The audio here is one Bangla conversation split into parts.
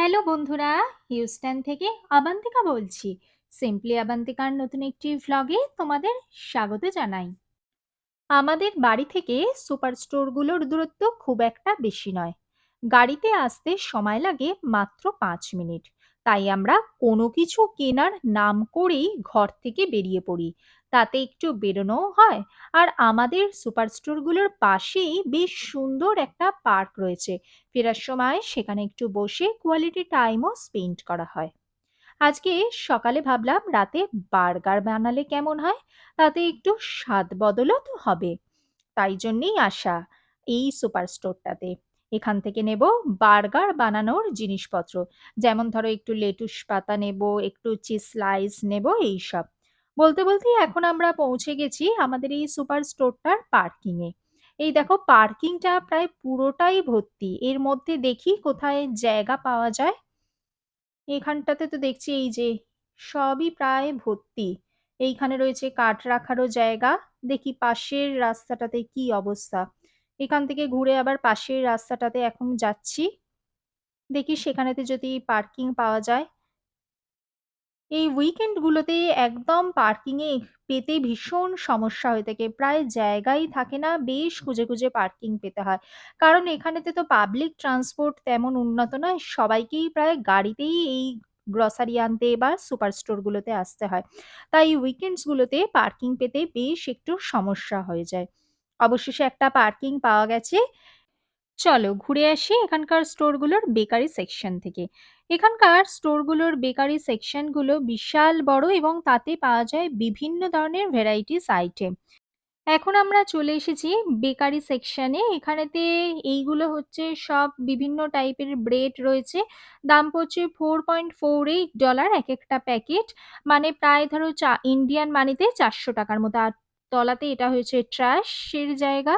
হ্যালো বন্ধুরা, হিউস্টন থেকে আবান্তিকা বলছি। সিম্পলি আবান্তিকার নতুন একটি ভ্লগে তোমাদের স্বাগত জানাই। আমাদের বাড়ি থেকে সুপার স্টোরগুলোর দূরত্ব খুব একটা বেশি নয়। গাড়িতে আসতে সময় লাগে মাত্র পাঁচ মিনিট। তাই আমরা কোনো কিছু কেনার নাম করেই ঘর থেকে বেরিয়ে পড়ি। তাতে একটু বেরোনোও হয় আর আমাদের সুপার স্টোরগুলোর পাশেই বেশ সুন্দর একটা পার্ক রয়েছে। ফেরার সময় সেখানে একটু বসে কোয়ালিটি টাইমও স্পেন্ড করা হয়। আজকে সকালে ভাবলাম রাতে বার্গার বানালে কেমন হয়? তাতে একটু স্বাদ বদলও তো হবে। তাই জন্যেই আসা এই সুপার স্টোরটাতে এখান থেকে নেব বার্গার বানানোর জিনিসপত্র। যেমন ধরো একটু লেটুস পাতা নেব, একটু চিজ স্লাইস নেব, এইসব। বলতে বলতেই এখন আমরা পৌঁছে গেছি আমাদের এই সুপার স্টোরটার পার্কিংয়ে। এই দেখো, পার্কিংটা প্রায় পুরোটাই ভর্তি। এর মধ্যে দেখি কোথায় জায়গা পাওয়া যায়। এখানটাতে তো দেখছি এই যে সবই প্রায় ভর্তি। এইখানে রয়েছে কাঠ রাখারও জায়গা। দেখি পাশের রাস্তাটাতে কি অবস্থা। এখান থেকে ঘুরে আবার পাশের রাস্তাটাতে এখন যাচ্ছি। দেখি সেখানেতে যদি পার্কিং পাওয়া যায়। এই উইকেন্ড গুলোতে একদম পার্কিং এ পেতে ভীষণ সমস্যা হয়ে থাকে। প্রায় জায়গাই থাকে না বেশ খুঁজে খুঁজে পার্কিং পেতে হয়। কারণ এখানেতে তো পাবলিক ট্রান্সপোর্ট তেমন উন্নত নয় সবাইকেই প্রায় গাড়িতেই এই গ্রসারি আনতে বা সুপার স্টোর গুলোতে আসতে হয়। তাই উইকেন্ডস গুলোতে পার্কিং পেতে বেশ একটু সমস্যা হয়ে যায়। অবশেষে একটা পার্কিং পাওয়া গেছে। চলো ঘুরে আসি এখানকার স্টোরগুলোর বেকারি সেকশন থেকে। এখানকার স্টোরগুলোর বেকারি সেকশনগুলো বিশাল বড় এবং তাতে পাওয়া যায় বিভিন্ন ধরনের ভ্যারাইটিস আইটেম। এখন আমরা চলে এসেছি বেকারি সেকশনে। এখানেতে এইগুলো হচ্ছে সব বিভিন্ন টাইপের ব্রেড রয়েছে। দাম পড়ছে four point four eight dollar এক একটা প্যাকেট। মানে প্রায় ধরো চা, ইন্ডিয়ান মানিতে চারশো টাকার মতো। আর তলাতে এটা হয়েছে ট্র্যাশের জায়গা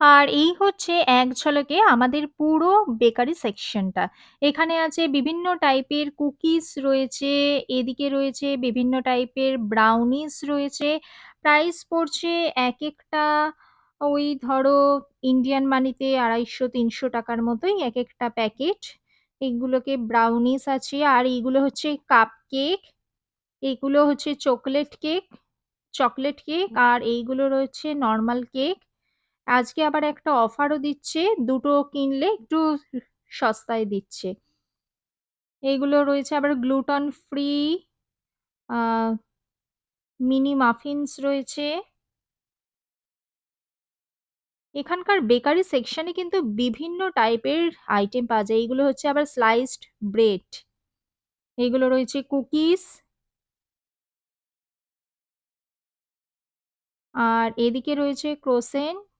আর এই হচ্ছে এক ঝলকে আমাদের পুরো বেকারি সেকশনটা। এখানে আছে বিভিন্ন টাইপের কুকিজ রয়েছে, এদিকে রয়েছে বিভিন্ন টাইপের ব্রাউনিস রয়েছে। প্রাইস পড়ছে এক একটা ওই ধরো ইন্ডিয়ান মানিতে আড়াইশো তিনশো টাকার মতোই এক একটা প্যাকেট। এগুলোকে ব্রাউনিস আছে আর এইগুলো হচ্ছে কাপ কেক এগুলো হচ্ছে চকলেট কেক চকোলেট কেক আর এইগুলো রয়েছে নর্মাল কেক। আজকে আবার একটা অফারও দিচ্ছে, দুটো কিনলে একটু সস্তায় দিচ্ছে। এইগুলো রয়েছে আবার গ্লুটন ফ্রি মিনি মাফিনস রয়েছে। এখানকার বেকারি সেকশনে কিন্তু বিভিন্ন টাইপের আইটেম পাওয়া যায়। এইগুলো হচ্ছে আবার স্লাইসড ব্রেড। এইগুলো রয়েছে কুকিজ আর এদিকে রয়েছে croissant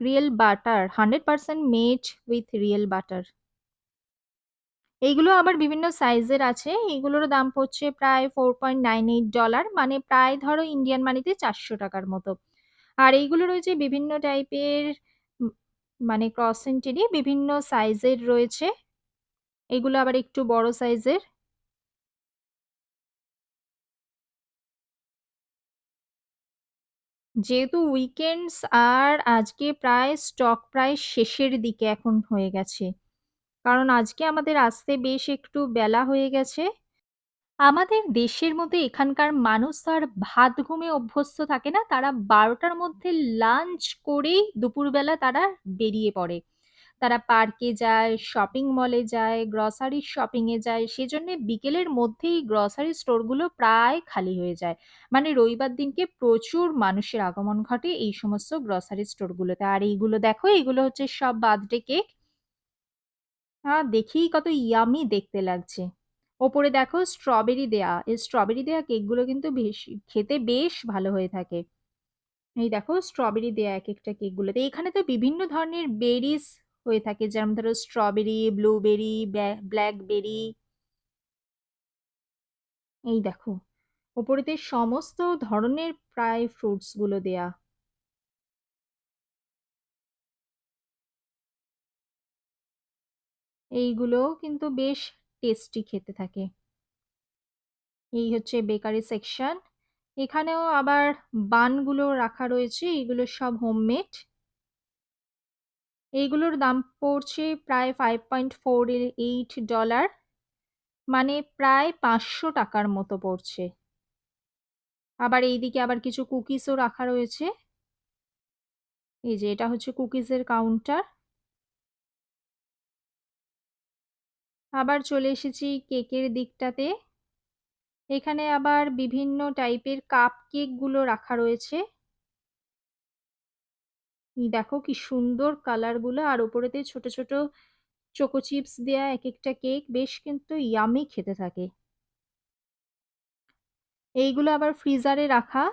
real butter hundred percent made with real butter এইগুলো আবার বিভিন্ন সাইজের আছে। এগুলোর দাম পড়ছে প্রায় four point nine eight dollar মানে প্রায় ধরো ইন্ডিয়ান মানিতে চারশো টাকার মতো। আর এইগুলো রয়েছে বিভিন্ন টাইপের মানে ক্রসেন্টেরই বিভিন্ন সাইজের রয়েছে। এগুলো আবার একটু বড় সাইজের যেহেতু উইকেন্ডস আর আজকে প্রায় স্টক প্রায় শেষের দিকে এখন হয়ে গেছে। কারণ আজকে আমাদের আসতে বেশ একটু বেলা হয়ে গেছে। আমাদের দেশের মধ্যে এখানকার মানুষ আর ভাত ঘুমে অভ্যস্ত থাকে না, তারা বারোটার মধ্যে লাঞ্চ করেই দুপুরবেলা তারা বেরিয়ে পড়ে। তারা পার্কে যায় শপিং মলে যায় গ্রসারি শপিংয়ে যায়, সেজন্য বিকেলের মধ্যেই গ্রসারি স্টোরগুলো প্রায় খালি হয়ে যায়। মানে রবিবার দিনকে প্রচুর মানুষের আগমন ঘটে এই সমস্ত গ্রসারি স্টোরগুলোতে আর এইগুলো দেখো, এইগুলো হচ্ছে সব বার্থডে কেক। আহ, দেখেই কত ইয়ামি দেখতে লাগছে। ওপরে দেখো স্ট্রবেরি দেয়া। এই স্ট্রবেরি দেয়া কেকগুলো কিন্তু বেশ, খেতে বেশ ভালো হয়ে থাকে। এই দেখো স্ট্রবেরি দেয়া এক একটা কেকগুলোতে এখানে তো বিভিন্ন ধরনের বেরিজ হয়ে থাকে, যেমন ধরো স্ট্রবেরি ব্লুবেরি ব্ল্যাকবেরি এই দেখো, ওপরেতে সমস্ত ধরনের প্রায় ফ্রুটসগুলো দেয়া। এইগুলোও কিন্তু বেশ টেস্টি খেতে থাকে। এই হচ্ছে বেকারি সেকশন এখানেও আবার বানগুলো রাখা রয়েছে, এগুলো সব হোমমেড এইগুলোর দাম পড়ছে প্রায় $5.48 মানে প্রায় ৳৫০০ মতো পড়ছে। আবার এইদিকে আবার কিছু কুকিজও রাখা রয়েছে। এই যে এটা হচ্ছে কুকিজের কাউন্টার। আবার চলে এসেছি কেকের দিকটাতে। এখানে আবার বিভিন্ন টাইপের কাপ কেকগুলো রাখা রয়েছে। দেখো কি সুন্দর কালারগুলো আর ওপরেতে ছোট, ছোট চোকো চিপস দেয়া একেকটা কেক বেশ কিন্তু ইয়ামি খেতে থাকে। এইগুলো আবার ফ্রিজারে রাখা।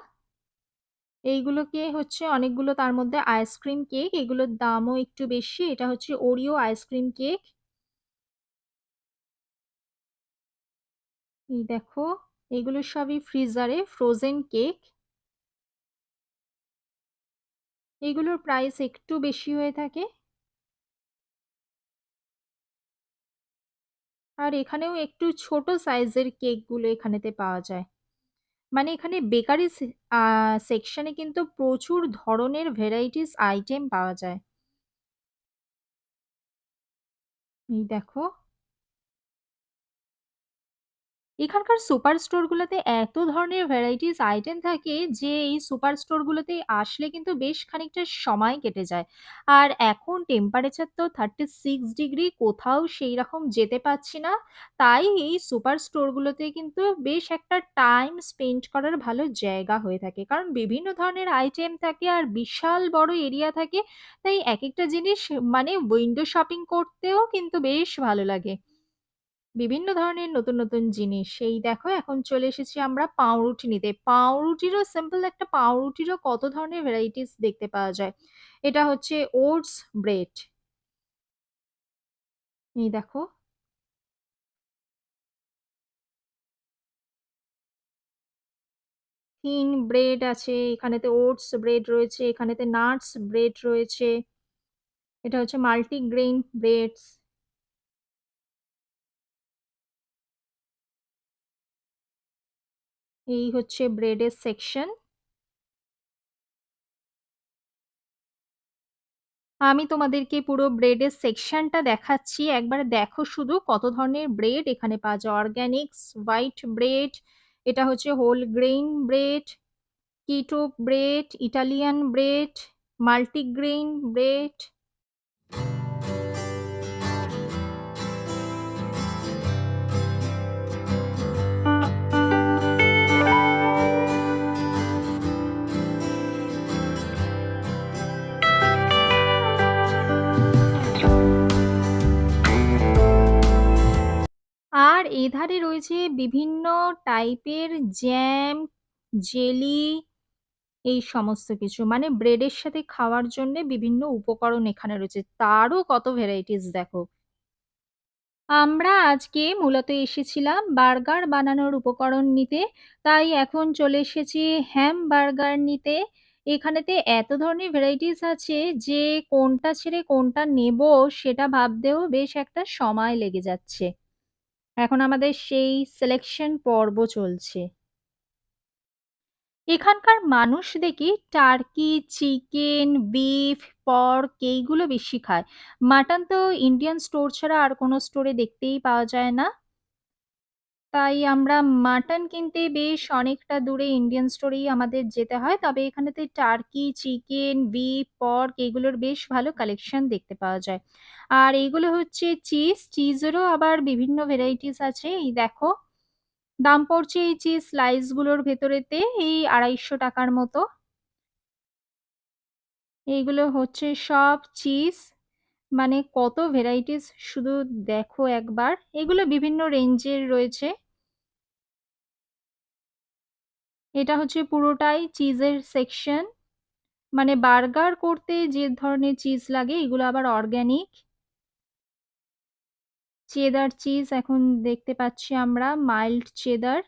এইগুলোকে হচ্ছে অনেকগুলো তার মধ্যে আইসক্রিম কেক। এগুলোর দামও একটু বেশি। এটা হচ্ছে ওরিও আইসক্রিম কেক। এই দেখো এগুলো সবই ফ্রিজারে ফ্রোজেন কেক। এগুলোর প্রাইস একটু বেশি হয়ে থাকে। আর এখানেও একটু ছোট সাইজের কেকগুলো এখানেতে পাওয়া যায়। মানে এখানে বেকারি সেকশনে কিন্তু প্রচুর ধরনের ভ্যারাইটিস আইটেম পাওয়া যায়। এই দেখো। এখানকার সুপার স্টোরগুলোতে এত ধরনের ভ্যারাইটিস আইটেম থাকে যে এই সুপার স্টোরগুলোতে আসলে কিন্তু বেশ খানিকটা সময় কেটে যায়। আর এখন টেম্পারেচার তো 36 ডিগ্রি কোথাও সেই রকম যেতে পারছি না। তাই এই সুপার স্টোরগুলোতে কিন্তু বেশ একটা টাইম স্পেন্ড করার ভালো জায়গা হয়ে থাকে। কারণ বিভিন্ন ধরনের আইটেম থাকে আর বিশাল বড় এরিয়া থাকে। তাই এক একটা জিনিস মানে উইন্ডো শপিং করতেও কিন্তু বেশ ভালো লাগে। বিভিন্ন ধরনের নতুন, নতুন জিনিস। এই দেখো এখন চলে এসেছি আমরা পাউরুটি নিতে। পাউরুটিরও সিম্পল একটা পাউরুটিরও কত ধরনের ভ্যারাইটিস দেখতে পাওয়া যায়। এটা হচ্ছে ওটস ব্রেড। এই দেখো। থিন ব্রেড আছে, এখানেতে ওটস ব্রেড রয়েছে, এখানেতে নাটস ব্রেড রয়েছে। এটা হচ্ছে মাল্টিগ্রেইন ব্রেডস। এই হচ্ছে ব্রেডের সেকশন। আমি তোমাদেরকে পুরো ব্রেডের সেকশনটা দেখাচ্ছি। একবার দেখো শুধু কত ধরনের ব্রেড এখানে পাওয়া যায়। অর্গানিকস, হোয়াইট ব্রেড, এটা হচ্ছে whole grain bread, keto bread, Italian bread, multigrain bread. এধারে রয়েছে বিভিন্ন টাইপের জ্যাম, জেলি এই সমস্ত কিছু। মানে ব্রেডের সাথে খাওয়ার জন্য বিভিন্ন উপকরণ এখানে রয়েছে। তারও কত ভ্যারাইটিস দেখো। আমরা আজকে মূলত এসেছিলাম বার্গার বানানোর উপকরণ নিতে। তাই এখন চলে এসেছি হ্যাম বার্গার নিতে। এখানেতে এত ধরনের ভ্যারাইটিস আছে যে কোনটা ছেড়ে কোনটা নেব সেটা ভাবতেও বেশ একটা সময় লেগে যাচ্ছে। এখন আমাদের সেই সিলেকশন পর্ব চলছে। এখানকার মানুষ দেখি টার্কি, চিকেন, বিফ, পর্ক এইগুলো বেশি খায়। মাটন তো ইন্ডিয়ান স্টোর ছাড়া আর কোনো স্টোরে দেখতেই পাওয়া যায় না। তাই আমরা মাটন কিনতে বেশ অনেকটা দূরে ইন্ডিয়ান স্টোরেই আমাদের যেতে হয়। তবে এখানেতে টার্কি, চিকেন, বিফ, পর্ক এগুলোর বেশ ভালো কালেকশন দেখতে পাওয়া যায়। আর এইগুলো হচ্ছে চিজ, চিজেরও আবার বিভিন্ন ভ্যারাইটিস আছে। এই দেখো। দাম পড়ছে এই চিজ স্লাইসগুলোর ভেতরেতে এই আড়াইশো টাকার মতো। এইগুলো হচ্ছে সব চিজ। মানে কত ভ্যারাইটিস শুধু দেখো একবার। এগুলো বিভিন্ন রেঞ্জের রয়েছে। এটা হচ্ছে পুরোটাই চিজের সেকশন। মানে বার্গার করতে যে ধরনের চিজ লাগে এগুলো আবার অর্গানিক। চেদার চিজ এখন দেখতে পাচ্ছি আমরা মাইল্ড চেদার।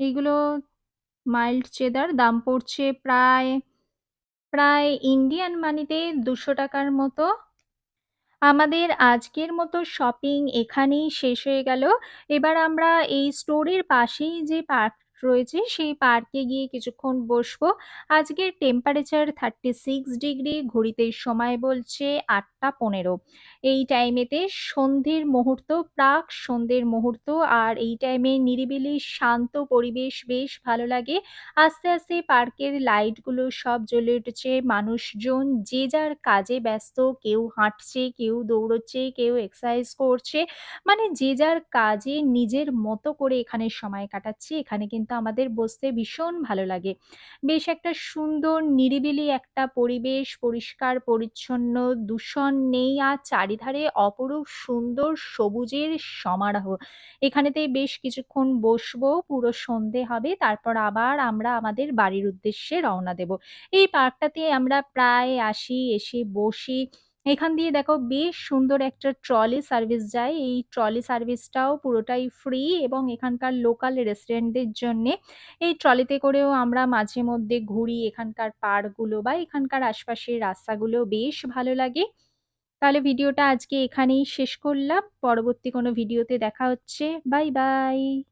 এগুলো মাইল্ড চেদার দাম পড়ছে প্রায়, প্রায় ইন্ডিয়ান মানিতে দুশো টাকার মতো। আমাদের আজকের মতো শপিং এখানেই শেষ হয়ে গেল। এবার আমরা এই স্টোরের পাশেই যে পার্ক রয়েছে সেই পার্কে গিয়ে কিছুক্ষণ বসবো। আজকের টেম্পারেচার 36 ডিগ্রি ঘড়িতে সময় বলছে ৮টা ১৫ এই টাইমেতে সন্ধ্যের মুহূর্ত, প্রাক সন্ধ্যের মুহূর্ত আর এই টাইমে নিরিবিলি শান্ত পরিবেশ বেশ ভালো লাগে। আস্তে, আস্তে পার্কের লাইটগুলো সব জ্বলে উঠেছে। মানুষজন যে যার কাজে ব্যস্ত। কেউ হাঁটছে, কেউ দৌড়চ্ছে, কেউ এক্সারসাইজ করছে। মানে যে যার কাজে নিজের মতো করে এখানে সময় কাটাচ্ছে। এখানে কিন্তু আমাদের বসতে ভীষণ ভালো লাগে। বেশ একটা সুন্দর নিরিবিলি একটা পরিবেশ, পরিষ্কার পরিচ্ছন্ন, দূষণ নেই আর চারিধারে অপরূপ সুন্দর সবুজের সমারোহ। এখানেতে বেশ কিছুক্ষণ বসবো, পুরো সন্ধে হবে। তারপর আবার আমরা আমাদের বাড়ির উদ্দেশ্যে রওনা দেব। এই পার্কটাতে আমরা প্রায় আসি, এসে বসি। এখান দিয়ে দেখো বেশ সুন্দর একটা ট্রলি সার্ভিস যায়। এই ট্রলি সার্ভিসটাও পুরোটাই ফ্রি এবং এখানকার লোকাল রেসিডেন্টদের জন্যে এই ট্রলিতে করেও আমরা মাঝে মধ্যে ঘুরি। এখানকার পার্কগুলো বা এখানকার আশপাশের রাস্তাগুলো বেশ ভালো লাগে। তাহলে ভিডিওটা আজকে এখানেই শেষ করলাম। পরবর্তী কোনো ভিডিওতে দেখা হচ্ছে। Bye, bye.